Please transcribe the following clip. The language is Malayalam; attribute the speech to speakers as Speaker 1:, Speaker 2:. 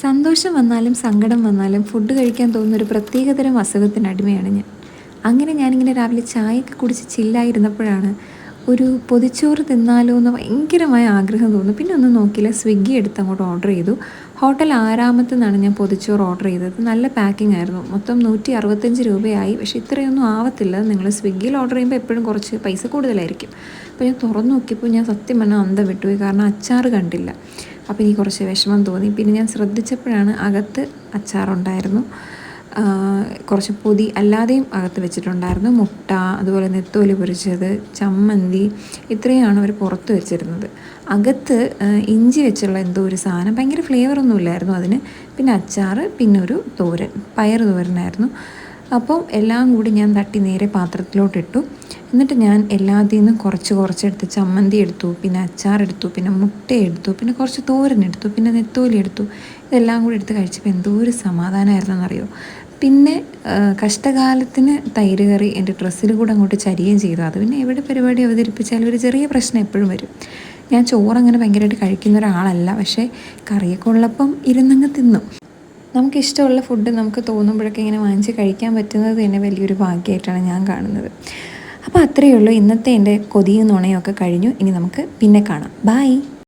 Speaker 1: സന്തോഷം വന്നാലും സങ്കടം വന്നാലും ഫുഡ് കഴിക്കാൻ തോന്നുന്ന ഒരു പ്രത്യേകതരം അസുഖത്തിന് അടിമയാണ് ഞാൻ. അങ്ങനെ ഞാനിങ്ങനെ രാവിലെ ചായയൊക്കെ കുടിച്ച് ചില്ലായിരുന്നപ്പോഴാണ് ഒരു പൊതിച്ചോറ് തിന്നാലോ എന്ന് ഭയങ്കരമായ ആഗ്രഹം തോന്നുന്നു. പിന്നെ ഒന്നും നോക്കിയില്ല. സ്വിഗ്ഗി എടുത്ത് അങ്ങോട്ട് ഓർഡർ ചെയ്തു. ഹോട്ടൽ ആരാമത്ത് നിന്നാണ് ഞാൻ പൊതിച്ചോറ് ഓർഡർ ചെയ്തത്. നല്ല പാക്കിംഗ് ആയിരുന്നു. മൊത്തം നൂറ്റി അറുപത്തഞ്ച് രൂപയായി. പക്ഷേ ഇത്രയൊന്നും ആവത്തില്ല. നിങ്ങൾ സ്വിഗ്ഗിയിൽ ഓർഡർ ചെയ്യുമ്പോൾ എപ്പോഴും കുറച്ച് പൈസ കൂടുതലായിരിക്കും. അപ്പോൾ ഞാൻ തുറന്നു നോക്കിയപ്പോൾ ഞാൻ സത്യം പറഞ്ഞാൽ അന്തം വിട്ടുപോയി. കാരണം അച്ചാർ കണ്ടില്ല. അപ്പോൾ എനിക്ക് കുറച്ച് വിഷമം തോന്നി. പിന്നെ ഞാൻ ശ്രദ്ധിച്ചപ്പോഴാണ് അകത്ത് അച്ചാറുണ്ടായിരുന്നു. കുറച്ച് പൊതി അല്ലാതെയും അകത്ത് വെച്ചിട്ടുണ്ടായിരുന്നു. മുട്ട അതുപോലെ നെത്തോലി പൊരിച്ചത് ചമ്മന്തി ഇത്രയാണ് അവർ പുറത്ത് വെച്ചിരുന്നത്. അകത്ത് ഇഞ്ചി വെച്ചുള്ള എന്തോ ഒരു സാധനം ഭയങ്കര ഫ്ലേവറൊന്നും ഇല്ലായിരുന്നു അതിന്. പിന്നെ അച്ചാർ പിന്നെ ഒരു തോരൻ പയർ തോരനായിരുന്നു. അപ്പോൾ എല്ലാം കൂടി ഞാൻ തട്ടി നേരെ പാത്രത്തിലോട്ടിട്ടു. എന്നിട്ട് ഞാൻ എല്ലാത്തിൽ നിന്നും കുറച്ച് കുറച്ചെടുത്ത് ചമ്മന്തി എടുത്തു പിന്നെ അച്ചാർ എടുത്തു പിന്നെ മുട്ട എടുത്തു പിന്നെ കുറച്ച് തോരൻ എടുത്തു പിന്നെ നെത്തോലി എടുത്തു. ഇതെല്ലാം കൂടി എടുത്ത് കഴിച്ചപ്പോൾ എന്തോ ഒരു സമാധാനമായിരുന്നെന്നറിയോ? പിന്നെ കഷ്ടകാലത്തിന് തൈര് കറി എന്റെ ഡ്രസ്സിൽ കൂടെ അങ്ങോട്ട് ചരിയുകയും ചെയ്തു. അത് പിന്നെ എവിടെ പരിപാടി അവതരിപ്പിച്ചാലും ഒരു ചെറിയ പ്രശ്നം എപ്പോഴും വരും. ഞാൻ ചോറ് അങ്ങനെ ഭയങ്കരമായിട്ട് കഴിക്കുന്ന ഒരാളല്ല. പക്ഷേ കറിയൊക്കെ ഉള്ളപ്പം ഇരുന്നങ്ങ് തിന്നു. നമുക്കിഷ്ടമുള്ള ഫുഡ് നമുക്ക് തോന്നുമ്പോഴൊക്കെ ഇങ്ങനെ വാങ്ങിച്ച് കഴിക്കാൻ പറ്റുന്നത് തന്നെ വലിയൊരു ഭാഗ്യമായിട്ടാണ് ഞാൻ കാണുന്നത്. അപ്പോൾ അത്രയേ ഉള്ളൂ. ഇന്നത്തെ എന്റെ കൊതിയും നുണയും ഒക്കെ കഴിഞ്ഞു. ഇനി നമുക്ക് പിന്നെ കാണാം. ബായ്